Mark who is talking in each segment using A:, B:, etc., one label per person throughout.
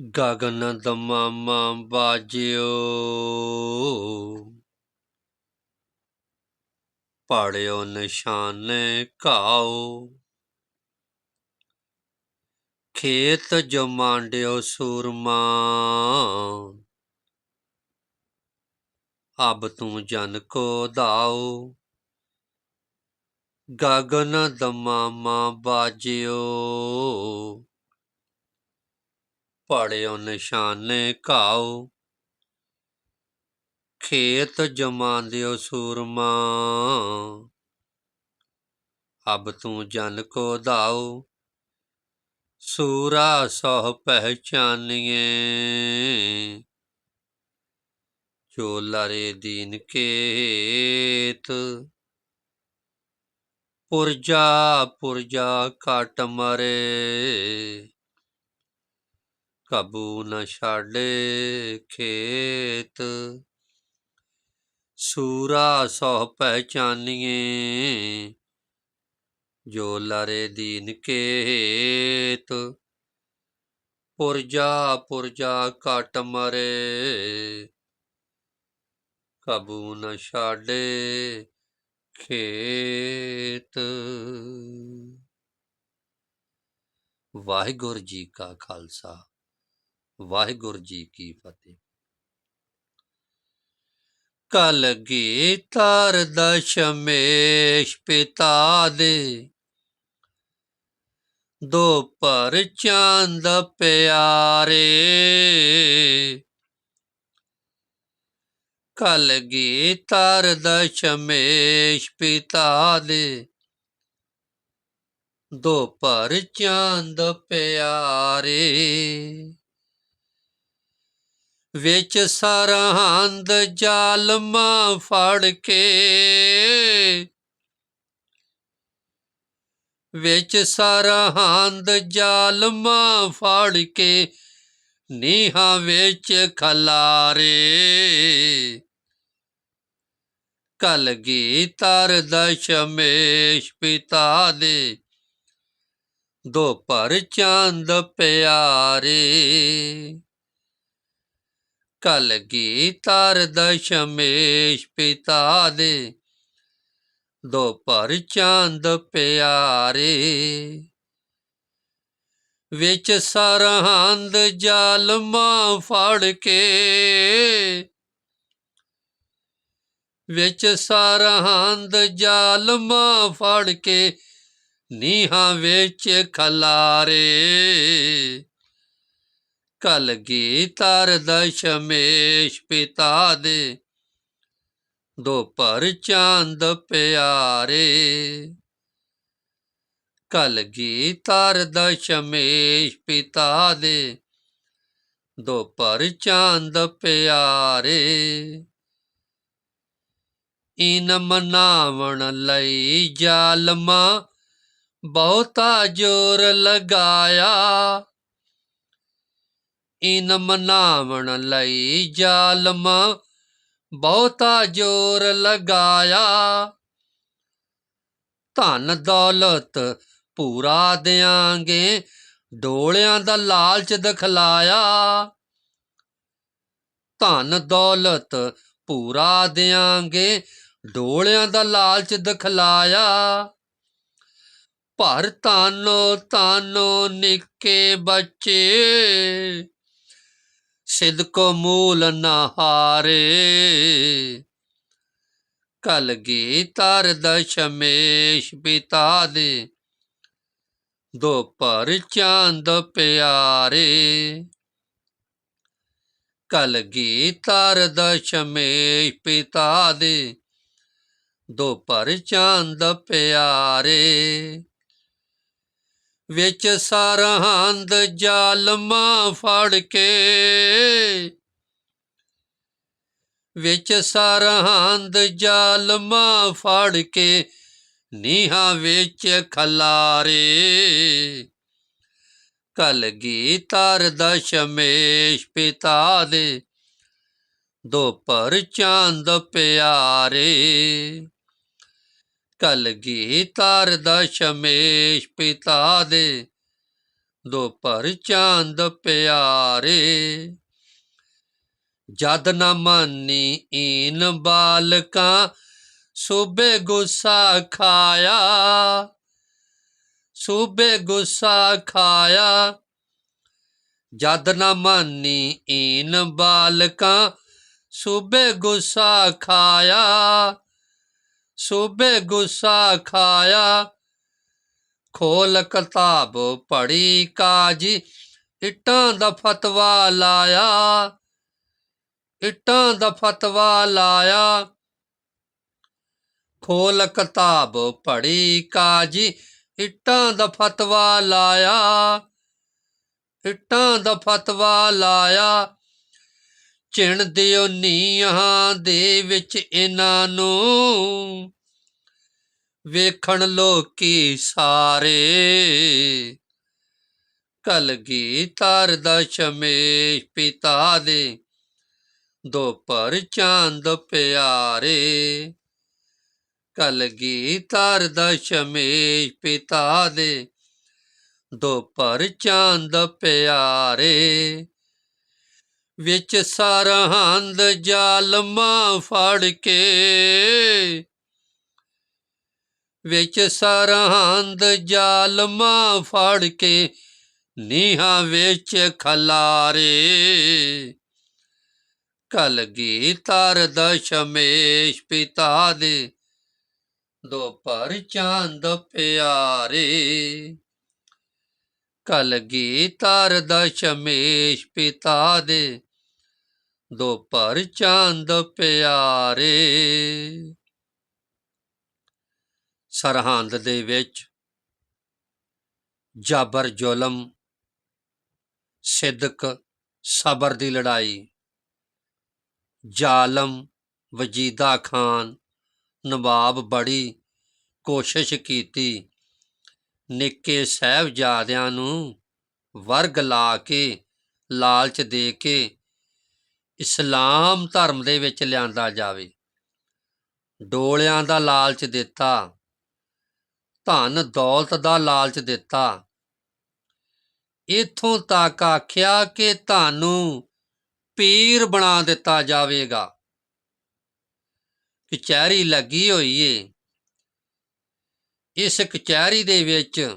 A: ਗਗਨ ਦਮਾਮਾ ਬਾਜਿਓ। ਪੜਿਓ ਨਿਸ਼ਾਨ ਘਾਓ। ਖੇਤ ਜਮਾਂਡਿਓ ਸੂਰਮਾ। ਅਬ ਤੂੰ ਜਨ ਕੋ ਦਾਓ। ਗਗਨ ਦਮਾਮਾ ਬਾਜਿਓ। ਪੜਿਓ ਨਿਸ਼ਾਨੇ ਘਾਓ। ਖੇਤ ਜਮਾਂਦਿਓ ਸੂਰਮਾ। ਅਬ ਤੂੰ ਜਨ ਕੋ ਦਾਓ ਸੂਰਾ ਸਹ ਪਹਿਚਾਨੀਏ ਜੋ ਲਰੇ ਦੀਨ ਕੇਤ। ਪੁਰਜਾ ਪੁਰਜਾ ਕਟ ਮਰੇ। ਕਬੂ ਨ ਛਾੜੇ ਖੇਤ। ਸੂਰਾ ਸੋ ਪਹਿਚਾਨੀਏ, ਜੋ ਲਰੇ ਦੀਨ ਕੇਤ ਪੁਰਜਾ ਪੁਰਜਾ ਕਟ ਮਰੇ, ਕਬੂ ਨ ਛਾੜੇ ਖੇਤ। ਵਾਹਿਗੁਰੂ ਜੀ ਕਾ ਖਾਲਸਾ। ਵਾਹਿਗੁਰੂ ਜੀ ਕੀ ਫਤਿਹ ਕਲਗੀ ਤਰ ਦਸ਼ਮੇਸ਼ ਪਿਤਾ ਦੇ ਦੋ ਪਰ ਚੰਦ ਪਿਆਰੇ ਕਲਗੀ ਤਰ ਦਸ਼ਮੇਸ਼ ਪਿਤਾ ਦੇ ਦੋ ਪਰ ਚੰਦ ਪਿਆਰੇ ਵਿੱਚ ਸਰਹੰਦ ਜਾਲਮਾ ਫੜ ਕੇ। ਵਿੱਚ ਸਰਹੰਦ ਜਾਲਮਾ ਫੜ ਕੇ, ਨੀਹਾਂ ਵਿੱਚ ਖਲਾਰੇ। ਕਲਗੀ ਤਰ ਦਸ਼ਮੇਸ਼ ਪਿਤਾ ਦੇ, ਦੋ ਪਰ ਚੰਦ ਪਿਆਰੇ। ਕਲ ਕਲਗੀ ਤਰ ਦਸ਼ਮੇਸ਼ ਪਿਤਾ ਦੇ। ਦੋ ਪਰ ਚੰਦ ਪਿਆਰੇ, ਵਿੱਚ ਸਰਹੰਦ ਜਾਲਮਾ ਫੜ ਕੇ। ਵਿੱਚ ਸਰਹੰਦ ਜਾਲਮਾ ਫੜ ਕੇ, ਨੀਹਾਂ ਵਿੱਚ ਖਲਾਰੇ। ਕਲਗੀ ਤਰ ਦਸ਼ਮੇਸ਼ ਪਿਤਾ ਦੇ। ਦੋ ਚਾਂਦ ਚੰਦ ਪਿਆਰੇ ਕਲਗੀ ਤਰ ਦਸ਼ਮੇਸ਼ ਪਿਤਾ ਦੇ। ਦੋ ਚਾਂਦ ਚੰਦ ਪਿਆਰੇ। ਇਨ ਮਨਾਵਣ ਲਈ ਜਾਲਮਾ ਬਹੁਤਾ ਜੋਰ ਲਗਾਇਆ। ਇਨ ਮਨਾਵਣ ਲਈ ਜ਼ਾਲਮ, ਬਹੁਤਾ ਜੋਰ ਲਗਾਇਆ। ਧਨ ਦੌਲਤ ਪੂਰਾ ਦਿਆਂਗੇ, ਡੋਲਿਆਂ ਦਾ ਲਾਲਚ ਦਿਖਲਾਇਆ। ਧਨ ਦੌਲਤ ਪੂਰਾ ਦਿਆਂਗੇ, ਡੋਲਿਆਂ ਦਾ ਲਾਲਚ ਦਿਖਲਾਇਆ। ਭਰ ਤਾਨੋ ਤਾਨੋ ਨਿੱਕੇ ਬੱਚੇ ਸਿਦਕੋ ਮੂਲ ਨਾ ਹਾਰੇ। ਕਲਗੀ ਤਰ ਦਸ਼ਮੇਸ਼ ਪਿਤਾ ਦੇ ਦੋ ਪਰ ਚੰਦ ਪਿਆਰੇ। ਕਲਗੀ ਤਰ ਦਸ਼ਮੇਸ਼ ਪਿਤਾ ਦੇ ਦੋ ਪਰ ਚੰਦ ਪਿਆਰੇ। ਵਿੱਚ ਸਰਹੰਦ ਜਾਲਮਾ ਫੜ ਕੇ। ਵਿੱਚ ਸਰਹੰਦ ਜਾਲਮਾ ਫੜ ਕੇ ਨੀਹਾਂ ਵਿੱਚ ਖਲਾਰੇ। ਕਲਗੀ ਤਰ ਦਸ਼ਮੇਸ਼ ਪਿਤਾ ਦੇ, ਦੋ ਪਰ ਚੰਦ ਪਿਆਰੇ। ਕਲਗੀ ਤਰ ਸ਼ਮੇਸ਼ ਪਿਤਾ ਦੇ। ਦੋ ਪਰ ਚਾਂਦ ਪਿਆਰੇ। ਜਦ ਨਾ ਮਾਨੀ ਈਨ ਬਾਲਕਾਂ, ਸੂਬੇ ਗੁੱਸਾ ਖਾਇਆ। ਸੂਬੇ ਗੁੱਸਾ ਖਾਇਆ। ਜਦ ਨਾ ਮਾਨੀ ਈਨ ਬਾਲਕਾਂ, ਸੂਬੇ ਗੁੱਸਾ ਖਾਇਆ। ਸੂਬੇ ਗੁੱਸਾ ਖਾਇਆ। ਖੋਲ ਕਿਤਾਬ ਪੜੀ ਕਾਜੀ, ਇੱਟਾਂ ਦਾ ਫਤਵਾ ਲਾਇਆ। ਇੱਟਾਂ ਦਾ ਫਤਵਾ ਲਾਇਆ। ਖੋਲ ਕਿਤਾਬ ਪੜੀ ਕਾਜੀ, ਇੱਟਾਂ ਦਾ ਫਤਵਾ ਲਾਇਆ। ਇੱਟਾਂ ਦਾ ਫਤਵਾ ਲਾਇਆ। ਚਿਣ ਦਿਓ ਨੀਹਾਂ ਦੇ ਵਿੱਚ ਇਹਨਾਂ ਨੂੰ। ਵੇਖਣ ਲੋਕੀ ਸਾਰੇ ਕਲਗੀ ਤਰ ਦਾ ਸ਼ਮੇਸ਼ ਪਿਤਾ ਦੇ ਦੋ ਚਾਂਦ ਪਿਆਰੇ। ਕਲਗੀ ਤਰ ਦਾ ਸ਼ਮੇਸ਼ ਪਿਤਾ ਦੇ ਦੋ ਚਾਂਦ ਪਿਆਰੇ। ਵਿੱਚ ਸਰਹੰਦ ਜਾਲਮਾ ਫੜ ਕੇ। ਵਿੱਚ ਸਰਹੰਦ ਜਾਲਮਾ ਫੜ ਕੇ ਨੀਹਾਂ ਵਿੱਚ ਖਲਾਰੇ। ਕਲਗੀ ਤਰ ਦਸ਼ਮੇਸ਼ ਪਿਤਾ ਦੇ ਦੋ ਪਰ ਚੰਦ ਪਿਆਰੇ। ਕਲਗੀ ਤਰ ਸ਼ਮੇਸ਼ ਪਿਤਾ ਦੇ ਦੋ ਪਰ ਚੰਦ ਪਿਆਰੇ। ਸਰਹੰਦ ਦੇ ਵਿੱਚ ਜਾਬਰ ਜ਼ੁਲਮ, ਸਿੱਦਕ ਸਬਰ ਦੀ ਲੜਾਈ, ਜ਼ਾਲਮ ਵਜੀਦਾ ਖਾਨ ਨਵਾਬ ਬੜੀ ਕੋਸ਼ਿਸ਼ ਕੀਤੀ। ਨਿੱਕੇ ਸਾਹਿਬਜ਼ਾਦਿਆਂ ਨੂੰ ਵਰਗ ਲਾ ਕੇ, ਲਾਲਚ ਦੇ ਕੇ ਇਸਲਾਮ ਧਰਮ ਦੇ ਵਿੱਚ ਲਿਆਂਦਾ ਜਾਵੇ। ਡੋਲਿਆਂ ਦਾ ਲਾਲਚ ਦਿੱਤਾ, ਧਨ ਦੌਲਤ ਦਾ ਲਾਲਚ ਦਿੱਤਾ। ਇਥੋਂ ਤੱਕ ਆਖਿਆ ਕਿ ਤੁਹਾਨੂੰ ਪੀਰ ਬਣਾ ਦਿੱਤਾ ਜਾਵੇਗਾ। ਕਚਹਿਰੀ ਲੱਗੀ ਹੋਈ ਏ। ਇਸ ਕਚਹਿਰੀ ਦੇ ਵਿੱਚ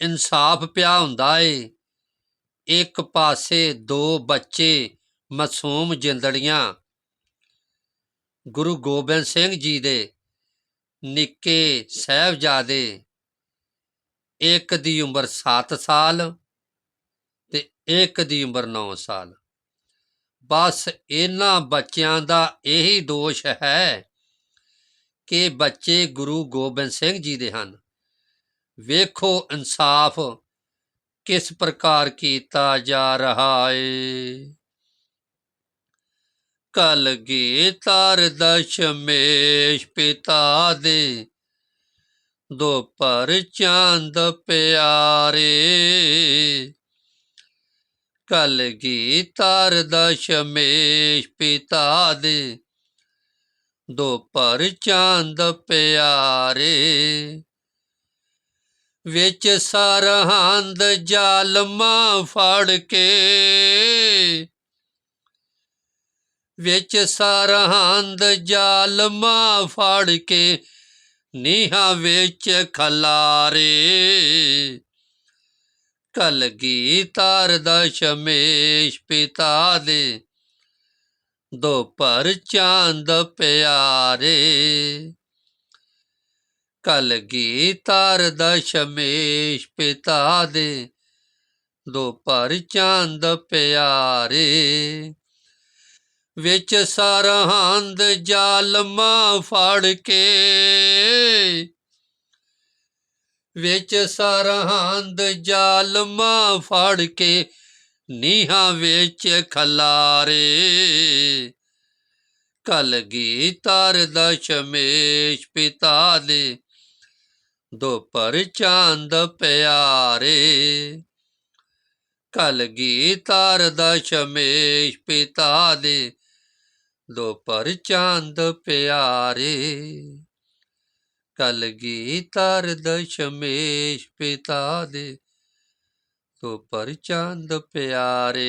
A: ਇਨਸਾਫ ਪਿਆ ਹੁੰਦਾ ਏ। ਇੱਕ ਪਾਸੇ ਦੋ ਬੱਚੇ ਮਾਸੂਮ ਜਿੰਦੜੀਆਂ। ਗੁਰੂ ਗੋਬਿੰਦ ਸਿੰਘ ਜੀ ਦੇ ਨਿੱਕੇ ਸਾਹਿਬਜ਼ਾਦੇ। ਇੱਕ ਦੀ ਉਮਰ 7 ਸਾਲ ਤੇ ਇੱਕ ਦੀ ਉਮਰ 9 ਸਾਲ। ਬਸ ਇਹਨਾਂ ਬੱਚਿਆਂ ਦਾ ਇਹੀ ਦੋਸ਼ ਹੈ ਕਿ ਬੱਚੇ ਗੁਰੂ ਗੋਬਿੰਦ ਸਿੰਘ ਜੀ ਦੇ ਹਨ। ਵੇਖੋ ਇਨਸਾਫ ਕਿਸ ਪ੍ਰਕਾਰ ਕੀਤਾ ਜਾ ਰਹਾ ਏ। ਕਲਗੀ ਤਰ ਦਸ਼ਮੇਸ਼ ਪਿਤਾ ਦੇ, ਦੁਪਹਿਰ ਚੰਦ ਪਿਆਰੇ। ਕਲਗੀ ਤਰ ਦਸ਼ਮੇਸ਼ ਪਿਤਾ ਦੇ ਦੋ ਪਰ ਚੰਦ ਪਿਆਰੇ, ਵਿੱਚ ਸਰਹੰਦ ਜਾਲਮਾ ਫੜ ਕੇ, ਵਿੱਚ ਸਰਹੰਦ ਜਾਲਮਾ ਫੜ ਕੇ, ਨੀਹਾਂ ਵਿੱਚ ਖਲਾਰੇ। ਕਲਗੀ ਤਾਰ ਦਾ ਸ਼ਮੇਸ਼ ਪਿਤਾ ਦੇ ਦੋ ਪਰ ਚੰਦ ਪਿਆਰੇ। ਕਲਗੀ ਤਰ ਦਸ਼ਮੇਸ਼ ਪਿਤਾ ਦੇ। ਦੋ ਚਾਂਦ ਚੰਦ ਪਿਆਰੇ। ਵਿੱਚ ਸਰਹੰਦ ਜਾਲਮਾ ਫੜ ਕੇ। ਵਿੱਚ ਸਰਹੰਦ ਜਾਲਮਾ ਫੜ ਕੇ। ਨੀਹਾਂ ਵਿੱਚ ਖਲਾਰੇ। ਕਲਗੀ ਤਰ ਦਸ਼ਮੇਸ਼ ਪਿਤਾ ਦੇ ਦੋ ਪਰ ਚੰਦ ਪਿਆਰੇ ਕਲਗੀ ਤਰ ਦਸ਼ਮੇਸ਼ ਪਿਤਾ ਦੇ ਦੋ ਪਰ ਚੰਦ ਪਿਆਰੇ ਕਲਗੀ ਤਰ ਦਸ਼ਮੇਸ਼ ਪਿਤਾ ਦੇ ਤੋ ਪਰ ਚੰਦ ਪਿਆਰੇ